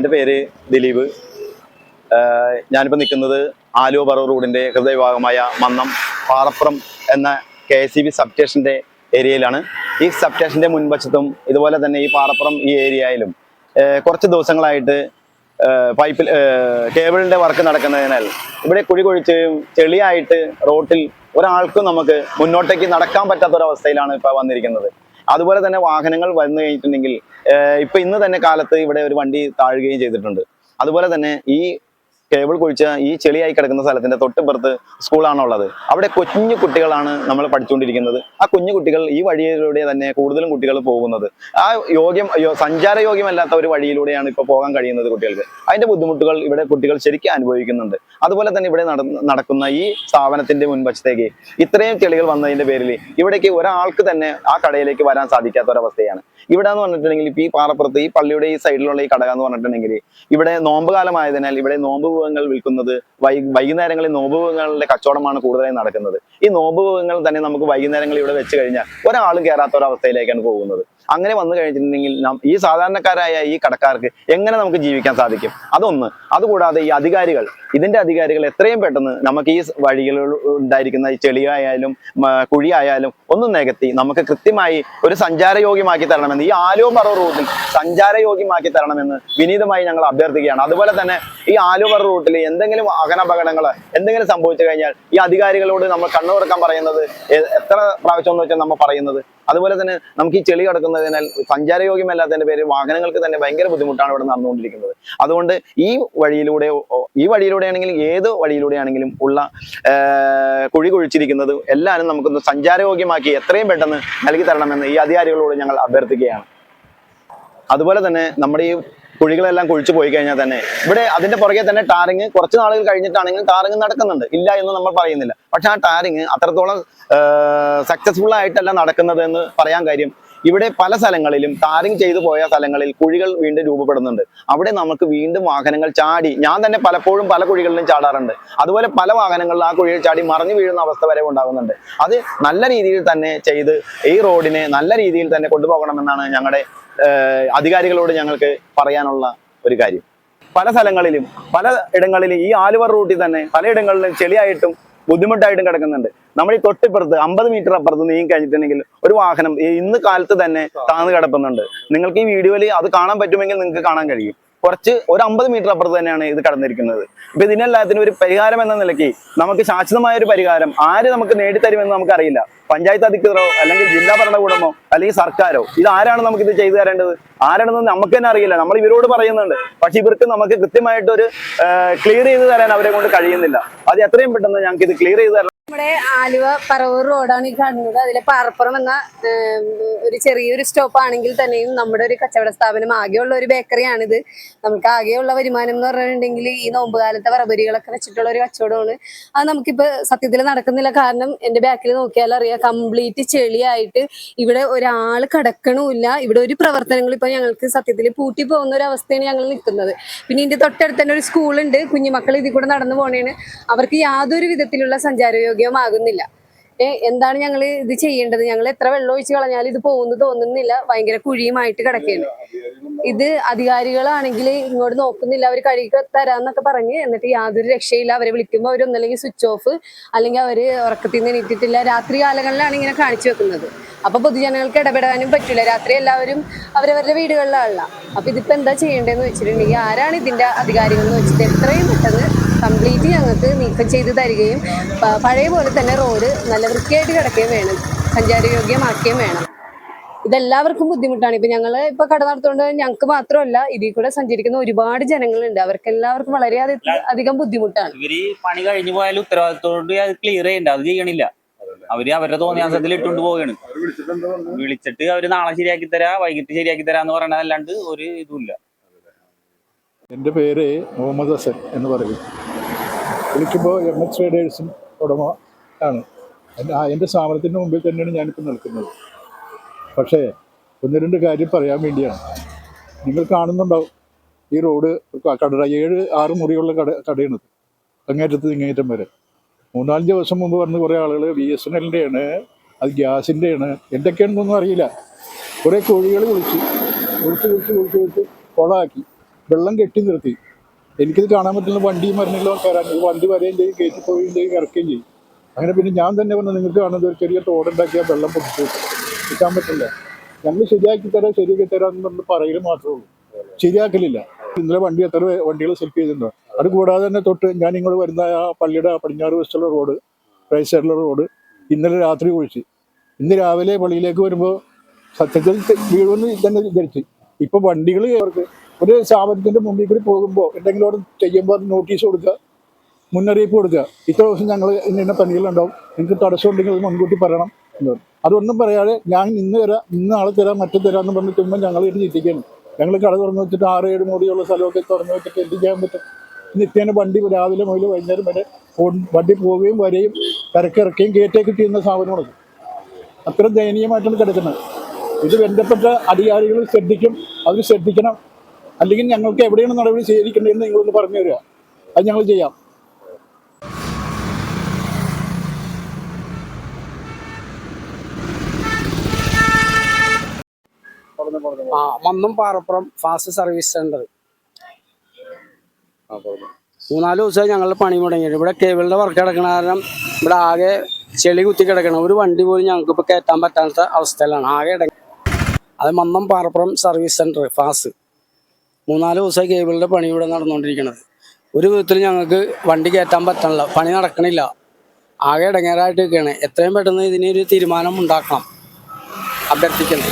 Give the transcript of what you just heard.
എന്റെ പേര് ദിലീപ്. ഞാനിപ്പോൾ നിൽക്കുന്നത് ആലുവ പറവൂർ റോഡിന്റെ ഹൃദയഭാഗമായ മന്നം പാറപ്പുറം എന്ന കെ എസ് സി ബി സബ് സ്റ്റേഷന്റെ ഏരിയയിലാണ്. ഈ സബ് സ്റ്റേഷന്റെ മുൻവശത്തും ഇതുപോലെ തന്നെ ഈ പാറപ്പുറം ഈ ഏരിയയിലും കുറച്ച് ദിവസങ്ങളായിട്ട് പൈപ്പിൽ കേബിളിന്റെ വർക്ക് നടക്കുന്നതിനാൽ ഇവിടെ കുഴി കുഴിച്ചും ചെളിയായിട്ട് റോട്ടിൽ ഒരാൾക്കും നമുക്ക് മുന്നോട്ടേക്ക് നടക്കാൻ പറ്റാത്തൊരവസ്ഥയിലാണ് ഇപ്പോൾ വന്നിരിക്കുന്നത്. അതുപോലെ തന്നെ വാഹനങ്ങൾ വന്നു കഴിഞ്ഞിട്ടുണ്ടെങ്കിൽ ഇപ്പൊ ഇന്ന് തന്നെ കാലത്ത് ഇവിടെ ഒരു വണ്ടി താഴുകയും ചെയ്തിട്ടുണ്ട്. അതുപോലെ തന്നെ ഈ കേബിൾ കുഴിച്ച ഈ ചെളിയായി കിടക്കുന്ന സ്ഥലത്തിന്റെ തൊട്ടിപ്പുറത്ത് സ്കൂളാണുള്ളത് അവിടെ കുഞ്ഞു കുട്ടികളാണ് നമ്മൾ പഠിച്ചുകൊണ്ടിരിക്കുന്നത്. ആ കുഞ്ഞു കുട്ടികൾ ഈ വഴിയിലൂടെ തന്നെ കൂടുതലും കുട്ടികൾ പോകുന്നത്. ആ യോഗ്യം സഞ്ചാരയോഗ്യമല്ലാത്ത സഞ്ചാര യോഗ്യമല്ലാത്ത ഒരു വഴിയിലൂടെയാണ് ഇപ്പോൾ പോകാൻ കഴിയുന്നത് കുട്ടികൾക്ക്. അതിന്റെ ബുദ്ധിമുട്ടുകൾ ഇവിടെ കുട്ടികൾ ശരിക്കും അനുഭവിക്കുന്നുണ്ട്. അതുപോലെ തന്നെ ഇവിടെ നടക്കുന്ന ഈ സ്ഥാപനത്തിന്റെ മുൻവശത്തേക്ക് ഇത്രയും ചെളികൾ വന്നതിന്റെ പേരിൽ ഇവിടേക്ക് ഒരാൾക്ക് തന്നെ ആ കടയിലേക്ക് വരാൻ സാധിക്കാത്ത ഒരവസ്ഥയാണ് ഇവിടെ എന്ന് പറഞ്ഞിട്ടുണ്ടെങ്കിൽ ഈ പാറപ്പുറത്ത് ഈ പള്ളിയുടെ ഈ സൈഡിലുള്ള ഈ കടക എന്ന് പറഞ്ഞിട്ടുണ്ടെങ്കിൽ ഇവിടെ നോമ്പ് കാലമായതിനാൽ ഇവിടെ നോമ്പ് വിഭവങ്ങൾ വിൽക്കുന്നത് വൈ വൈകുന്നേരങ്ങളിൽ നോമ്പ് വിഭവങ്ങളുടെ കച്ചവടമാണ് കൂടുതലായി നടക്കുന്നത്. ഈ നോമ്പ് തന്നെ നമുക്ക് വൈകുന്നേരങ്ങളിൽ ഇവിടെ വെച്ച് കഴിഞ്ഞാൽ ഒരാളും കയറാത്ത ഒരവസ്ഥയിലേക്കാണ് പോകുന്നത്. അങ്ങനെ വന്നു കഴിഞ്ഞിട്ടുണ്ടെങ്കിൽ നാം ഈ സാധാരണക്കാരായ ഈ കടക്കാർക്ക് എങ്ങനെ നമുക്ക് ജീവിക്കാൻ സാധിക്കും? അതൊന്ന് അതുകൂടാതെ ഈ അധികാരികൾ ഇതിന്റെ അധികാരികൾ എത്രയും പെട്ടെന്ന് നമുക്ക് ഈ വഴികളിൽ ഉണ്ടായിരിക്കുന്ന ഈ ചെളിയായാലും കുഴിയായാലും ഒന്നും നികത്തി നമുക്ക് കൃത്യമായി ഒരു സഞ്ചാരയോഗ്യമാക്കി തരണമെന്ന് ഈ ആലുവ റൂട്ടിൽ സഞ്ചാരയോഗ്യമാക്കി തരണമെന്ന് വിനീതമായി ഞങ്ങൾ അഭ്യർത്ഥിക്കുകയാണ്. അതുപോലെ തന്നെ ഈ ആലുവ റൂട്ടിൽ എന്തെങ്കിലും വാഹനാപകടങ്ങൾ എന്തെങ്കിലും സംഭവിച്ചു കഴിഞ്ഞാൽ ഈ അധികാരികളോട് നമ്മൾ കണ്ണു തുറക്കാൻ പറയുന്നത് എത്ര പ്രാവശ്യം എന്ന് വെച്ചാൽ നമ്മൾ പറയുന്നത്. അതുപോലെ തന്നെ നമുക്ക് ഈ ചെളി കിടക്കുന്നതിനാൽ സഞ്ചാരയോഗ്യമല്ലാത്തതിന്റെ പേര് വാഹനങ്ങൾക്ക് തന്നെ ഭയങ്കര ബുദ്ധിമുട്ടാണ് ഇവിടെ നടന്നുകൊണ്ടിരിക്കുന്നത്. അതുകൊണ്ട് ഈ വഴിയിലൂടെ ഈ വഴിയിലൂടെ ആണെങ്കിലും ഏത് വഴിയിലൂടെ ആണെങ്കിലും ഉള്ള കുഴി കുഴിച്ചിരിക്കുന്നത് എല്ലാവരും നമുക്കൊന്ന് സഞ്ചാരയോഗ്യമാക്കി എത്രയും പെട്ടെന്ന് നൽകി തരണമെന്ന് ഈ അധികാരികളോട് ഞങ്ങൾ അഭ്യർത്ഥിക്കുകയാണ്. അതുപോലെ തന്നെ നമ്മുടെ ഈ കുഴികളെല്ലാം കുഴിച്ചു പോയി കഴിഞ്ഞാൽ തന്നെ. ഇവിടെ അതിന്റെ പുറകെ തന്നെ ടാറിങ് കുറച്ച് നാളുകൾ കഴിഞ്ഞിട്ടാണെങ്കിലും ടാറിങ് നടക്കുന്നുണ്ട്. ഇല്ല എന്ന് നമ്മൾ പറയുന്നില്ല. പക്ഷെ ആ ടാറിങ് അത്രത്തോളം സക്സസ്ഫുൾ ആയിട്ടല്ല നടക്കുന്നത് എന്ന് പറയാൻ കാര്യം ഇവിടെ പല സ്ഥലങ്ങളിലും ടാറിങ് ചെയ്തു പോയ സ്ഥലങ്ങളിൽ കുഴികൾ വീണ്ടും രൂപപ്പെടുന്നുണ്ട്. അവിടെ നമുക്ക് വീണ്ടും വാഹനങ്ങൾ ചാടി ഞാൻ തന്നെ പലപ്പോഴും പല കുഴികളിലും ചാടാറുണ്ട്. അതുപോലെ പല വാഹനങ്ങളിൽ ആ കുഴിയിൽ ചാടി മറിഞ്ഞു വീഴുന്ന അവസ്ഥ വരെ ഉണ്ടാകുന്നുണ്ട്. അത് നല്ല രീതിയിൽ തന്നെ ചെയ്ത് ഈ റോഡിനെ നല്ല രീതിയിൽ തന്നെ കൊണ്ടുപോകണമെന്നാണ് ഞങ്ങളുടെ അധികാരികളോട് ഞങ്ങൾക്ക് പറയാനുള്ള ഒരു കാര്യം. പല സ്ഥലങ്ങളിലും പല ഇടങ്ങളിലും ഈ ആലുവ റൂട്ടിൽ തന്നെ പലയിടങ്ങളിലും ചെളിയായിട്ടും ബുദ്ധിമുട്ടായിട്ടും കിടക്കുന്നുണ്ട്. നമ്മൾ ഈ തൊട്ടിപ്പുറത്ത് അമ്പത് മീറ്റർ അപ്പുറത്ത് നീങ്ങി കഴിഞ്ഞിട്ടുണ്ടെങ്കിൽ ഒരു വാഹനം ഇന്ന് കാലത്ത് തന്നെ താന്ന് കിടക്കുന്നുണ്ട്. നിങ്ങൾക്ക് ഈ വീഡിയോയിൽ അത് കാണാൻ പറ്റുമെങ്കിൽ നിങ്ങൾക്ക് കാണാൻ കഴിയും. കുറച്ച് ഒരു അമ്പത് മീറ്റർ അപ്പുറത്ത് തന്നെയാണ് ഇത് കടന്നിരിക്കുന്നത്. ഇപ്പൊ ഇതിനെല്ലാത്തിനും ഒരു പരിഹാരം എന്ന നിലയ്ക്ക് നമുക്ക് ശാശ്വതമായ ഒരു പരിഹാരം ആര് നമുക്ക് നേടിത്തരുമെന്ന് നമുക്കറിയില്ല. പഞ്ചായത്ത് അധികൃതരോ അല്ലെങ്കിൽ ജില്ലാ ഭരണകൂടമോ അല്ലെങ്കിൽ സർക്കാരോ ഇത് ആരാണ് നമുക്ക് ഇത് ചെയ്തു തരേണ്ടത്? ആരാണെന്ന് നമുക്ക് തന്നെ അറിയില്ല. നമ്മൾ ഇവരോട് പറയുന്നുണ്ട്. പക്ഷെ ഇവർക്ക് നമുക്ക് കൃത്യമായിട്ട് ഒരു ക്ലിയർ ചെയ്ത് തരാൻ അവരെ കൊണ്ട് കഴിയുന്നില്ല. അത് എത്രയും പെട്ടെന്ന് ഞങ്ങൾക്ക് ഇത് ക്ലിയർ ചെയ്ത് തരണം നമ്മുടെ ആലുവ പറവൂർ റോഡാണ് ഈ കാണുന്നത്. അതിലെ പാറപ്പുറം എന്ന ഒരു ചെറിയൊരു സ്റ്റോപ്പ് ആണെങ്കിൽ തന്നെയും നമ്മുടെ ഒരു കച്ചവട സ്ഥാപനം ആകെയുള്ള ഒരു ബേക്കറിയാണിത്. നമുക്ക് ആകെയുള്ള വരുമാനം എന്ന് പറഞ്ഞിട്ടുണ്ടെങ്കിൽ ഈ നോമ്പ് കാലത്തെ വറബരികളൊക്കെ വെച്ചിട്ടുള്ള ഒരു കച്ചവടമാണ്. അത് നമുക്കിപ്പോ സത്യത്തിൽ നടക്കുന്നില്ല. കാരണം എന്റെ ബാക്കിൽ നോക്കിയാൽ അറിയാം കംപ്ലീറ്റ് ചെളിയായിട്ട് ഇവിടെ ഒരാൾ കിടക്കണമില്ല. ഇവിടെ ഒരു പ്രവർത്തനങ്ങൾ ഇപ്പൊ ഞങ്ങൾക്ക് സത്യത്തിൽ പൂട്ടി പോകുന്ന ഒരു അവസ്ഥയാണ് ഞങ്ങൾ നിൽക്കുന്നത്. പിന്നെ ഇതിന്റെ തൊട്ടടുത്ത് തന്നെ ഒരു സ്കൂളുണ്ട് കുഞ്ഞുമക്കൾ ഇതിൽ കൂടെ നടന്നു പോകണേണ് അവർക്ക് യാതൊരു വിധത്തിലുള്ള സഞ്ചാരയോഗ്യമാകുന്നില്ല ഏ എന്താണ് ഞങ്ങൾ ഇത് ചെയ്യേണ്ടത്? ഞങ്ങൾ എത്ര വെള്ളം ഒഴിച്ച് കളഞ്ഞാൽ ഇത് പോകുന്നു തോന്നുന്നില്ല. ഭയങ്കര കുഴിയുമായിട്ട് കിടക്കുകയാണ് ഇത് അധികാരികളാണെങ്കിൽ ഇങ്ങോട്ട് നോക്കുന്നില്ല. അവർ കഴുകി തരാന്നൊക്കെ പറഞ്ഞ് എന്നിട്ട് യാതൊരു രക്ഷയില്ല. അവരെ വിളിക്കുമ്പോൾ അവരൊന്നല്ലെങ്കിൽ സ്വിച്ച് ഓഫ് അല്ലെങ്കിൽ അവർ ഉറക്കത്തിൽ നിന്ന് എണീറ്റിട്ടില്ല. രാത്രി കാലങ്ങളിലാണ് ഇങ്ങനെ കാണിച്ചു വെക്കുന്നത്. അപ്പൊ പൊതുജനങ്ങൾക്ക് ഇടപെടാനും പറ്റില്ല രാത്രി എല്ലാവരും അവരവരുടെ വീടുകളിലാണല്ല അപ്പൊ ഇതിപ്പോ എന്താ ചെയ്യേണ്ടതെന്ന് വെച്ചിട്ടുണ്ടെങ്കിൽ ആരാണ് ഇതിന്റെ അധികാരികൾ എന്ന് വെച്ചിട്ട് എത്രയും പെട്ടെന്ന് കംപ്ലീറ്റ് ഞങ്ങൾക്ക് നീക്കം ചെയ്ത് തരികയും പഴയ പോലെ തന്നെ റോഡ് നല്ല വൃത്തിയായിട്ട് കിടക്കുകയും വേണം. സഞ്ചാരയോഗ്യമാക്കുകയും വേണം. ഇതെല്ലാവർക്കും ബുദ്ധിമുട്ടാണ്. ഇപ്പൊ ഞങ്ങൾ ഇപ്പൊ കട നടത്തുകൊണ്ട് ഞങ്ങൾക്ക് മാത്രമല്ല ഇതിൽ കൂടെ സഞ്ചരിക്കുന്ന ഒരുപാട് ജനങ്ങളുണ്ട്. അവർക്ക് എല്ലാവർക്കും വളരെ അധി- അധികം ബുദ്ധിമുട്ടാണ്. ഇവർ പണി കഴിഞ്ഞു പോയാൽ ഉത്തരവാദിത്തോട് അത് ക്ലിയർ ചെയ്യണ്ട. അത് ചെയ്യണില്ല. അവർ അവരുടെ തോന്നിയാസത്തിൽ ഇട്ടുകൊണ്ട് പോവുകയാണ്. വിളിച്ചിട്ട് അവർ നാളെ ശരിയാക്കി തരാ വൈകിട്ട് ശരിയാക്കി തരാന്ന് പറയണതല്ലാണ്ട് ഒരു ഇതുമില്ല. എന്റെ പേര് മുഹമ്മദ് ഹസൻ എന്ന് പറയും. വിളിക്കുമ്പോൾ എം എച്ച് ട്രേഡേഴ്സും ഉടമ ആണ്. എന്റെ സ്ഥാപനത്തിന്റെ മുമ്പിൽ തന്നെയാണ് ഞാനിപ്പോൾ നിൽക്കുന്നത്. പക്ഷേ ഒന്ന് രണ്ട് കാര്യം പറയാൻ വേണ്ടിയാണ്. നിങ്ങൾ കാണുന്നുണ്ടാവും ഈ റോഡ് കട ഏഴ് ആറ് മുറിയുള്ള കട കടയാണിത്. അങ്ങേറ്റത്ത് ഇങ്ങേറ്റം വരെ. മൂന്നാൽ ദിവസം മുമ്പ് വന്ന് കുറേ ആളുകൾ ബി എസ് എൻ എല്ലിന്റെയാണ് അത് ഗ്യാസിന്റെയാണ് എന്തൊക്കെയാണെന്നൊന്നും അറിയില്ല. കുറേ കോഴികൾ വിളിച്ച് വിളിച്ച് വിളിച്ച് വിളിച്ച് വിളിച്ച് കുളമാക്കി വെള്ളം കെട്ടി നിർത്തി. എനിക്കിത് കാണാൻ പറ്റുന്ന വണ്ടിയും മരുന്നുകളും കയറാൻ. വണ്ടി വരെയും ചെയ്യും കയറ്റി പോവുകയും ചെയ്യും ഇറക്കുകയും ചെയ്യും. അങ്ങനെ പിന്നെ ഞാൻ തന്നെ വന്ന് നിങ്ങൾക്ക് കാണുന്നത് ഒരു ചെറിയ തോടുണ്ടാക്കിയാൽ വെള്ളം പൊട്ടിച്ചു. കിട്ടാൻ പറ്റില്ല. ഞങ്ങൾ ശരിയാക്കി തരാം ശരിയാക്കി തരാം എന്ന് പറഞ്ഞ് പറയൽ മാത്രമേ ഉള്ളൂ. ശരിയാക്കലില്ല. ഇന്നലെ വണ്ടി എത്ര വണ്ടികൾ സെൽഫ് ചെയ്തിട്ടുണ്ടോ അത് കൂടാതെ തന്നെ തൊട്ട് ഞാൻ ഇങ്ങോട്ട് വരുന്ന ആ പള്ളിയുടെ പടിഞ്ഞാറ് വശത്തുള്ള റോഡ് റൈറ്റ് സൈഡിലുള്ള റോഡ് ഇന്നലെ രാത്രി ഒഴിച്ച് ഇന്ന് രാവിലെ പള്ളിയിലേക്ക് വരുമ്പോൾ സത്യത്തിൽ വീഴുമെന്ന് തന്നെ വിചാരിച്ച്. ഇപ്പൊ വണ്ടികൾ അവർക്ക് ഒരു സ്ഥാപനത്തിന്റെ മുമ്പിൽ കൂടി പോകുമ്പോൾ എന്തെങ്കിലും അവിടെ ചെയ്യുമ്പോൾ നോട്ടീസ് കൊടുക്കുക മുന്നറിയിപ്പ് കൊടുക്കുക. ഇത്ര ദിവസം ഞങ്ങൾ ഇന്ന പണികളുണ്ടാവും. നിങ്ങൾക്ക് തടസ്സം ഉണ്ടെങ്കിൽ അത് മുൻകൂട്ടി പറയണം. എന്ന്. അതൊന്നും പറയാതെ ഞാൻ ഇന്ന് തരാം ഇന്ന് ആളെ തരാം മറ്റു തരാം എന്ന് പറഞ്ഞ് ചുമ്മാ ഞങ്ങൾ ഇട്ട് ചിന്തിക്കണം ഞങ്ങൾ കട തുറന്നു വെച്ചിട്ട് ആറ് ഏഴ് മോടിയുള്ള സ്ഥലമൊക്കെ തുറന്നു വെച്ചിട്ട് എന്ത് ചെയ്യാൻ പറ്റും? നിത്യേന വണ്ടി രാവിലെ മുതൽ വൈകുന്നേരം വരെ വണ്ടി പോവുകയും വരെയും കരക്കിറക്കുകയും കയറ്റേക്ക് ചെയ്യുന്ന സ്ഥാപനമാണ് അത്ര ദയനീയമായിട്ടാണ് കിടക്കുന്നത്. ഇത് ബന്ധപ്പെട്ട അധികാരികൾ ശ്രദ്ധിക്കും. അവർ ശ്രദ്ധിക്കണം. അല്ലെങ്കിൽ ഞങ്ങൾക്ക് എവിടെയാണ് നടപടി സ്വീകരിക്കേണ്ടതെന്ന് നിങ്ങളൊന്ന് പറഞ്ഞു തരിക. അത് ഞങ്ങൾ ചെയ്യാം. ആ Mannam Parappuram fast service centre. മൂന്നാൽ ദിവസമായി ഞങ്ങൾ പണി മുടങ്ങിയിട്ട് ഇവിടെ കേബിളിന്റെ വർക്ക് കിടക്കണ കാരണം ഇവിടെ ആകെ ചെളി കുത്തി കിടക്കണം ഒരു വണ്ടി പോലും ഞങ്ങൾക്ക് ഇപ്പൊ കയറ്റാൻ പറ്റാത്ത അവസ്ഥയിലാണ്. ആകെ ഇടങ്ങി അത് മന്നം പാറപ്പുറം സർവീസ് സെന്റർ ഫാസ്. മൂന്നാൽ ദിവസമായി കേബിളിന്റെ പണി ഇവിടെ നടന്നുകൊണ്ടിരിക്കുന്നത് ഒരു വിധത്തിൽ ഞങ്ങൾക്ക് വണ്ടി കയറ്റാൻ പറ്റണില്ല പണി നടക്കണില്ല. ആകെ ഇടങ്ങേറായിട്ട് നിൽക്കുകയാണ്. എത്രയും പെട്ടെന്ന് ഇതിനൊരു തീരുമാനം ഉണ്ടാക്കണം. അഭ്യർത്ഥിക്കണം